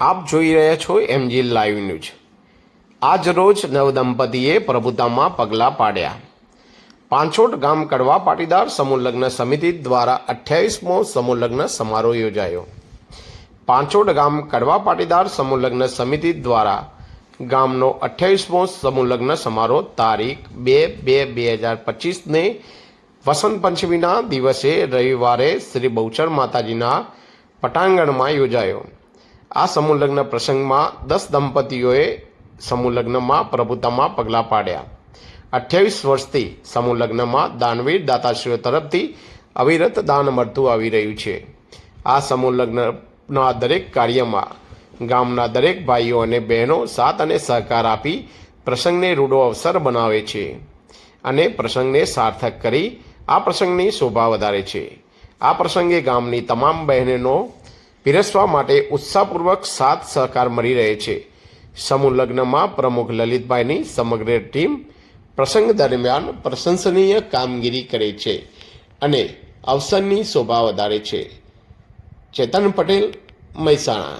આપ જોઈ રહ્યા છો એમજી લાઈવ ન્યૂઝ. આજ રોજ નવદંપતીએ પ્રભુતામાં પગલાં પાડ્યા. પાંચોટ ગામ કડવા પાટીદાર સમૂહ સમિતિ દ્વારા અઠ્યાવીસમો સમૂહ સમારોહ યોજાયો. પાંચોટ ગામ કડવા પાટીદાર સમૂહ સમિતિ દ્વારા ગામનો અઠ્યાવીસમો સમૂહ સમારોહ તારીખ બે બે બે હજાર પચીસને વસંત પંચમીના દિવસે રવિવારે શ્રી બહુચર માતાજીના પટાંગણમાં યોજાયો. આ સમૂહ લગ્ન પ્રસંગમાં દસ દંપતીઓએ સમૂહ લગ્નમાં પ્રભુતામાં પગલાં પાડ્યા. અઠ્યાવીસ વર્ષથી સમૂહ લગ્નમાં દાનવીર દાતાશ્રીઓ તરફથી અવિરત દાન મળતું આવી રહ્યું છે. આ સમૂહ લગ્નના દરેક કાર્યમાં ગામના દરેક ભાઈઓ અને બહેનો સાથ અને સહકાર આપી પ્રસંગને રૂડો અવસર બનાવે છે અને પ્રસંગને સાર્થક કરી આ પ્રસંગની શોભા વધારે છે. આ પ્રસંગે ગામની તમામ બહેનો પીરસવા માટે ઉત્સાહપૂર્વક સાથ સહકાર મળી રહે છે. સમૂહ લગ્નમાં પ્રમુખ લલિતભાઈની સમગ્ર ટીમ પ્રસંગ દરમિયાન પ્રશંસનીય કામગીરી કરે છે અને અવસરની શોભા વધારે છે. ચેતન પટેલ, મહેસાણા.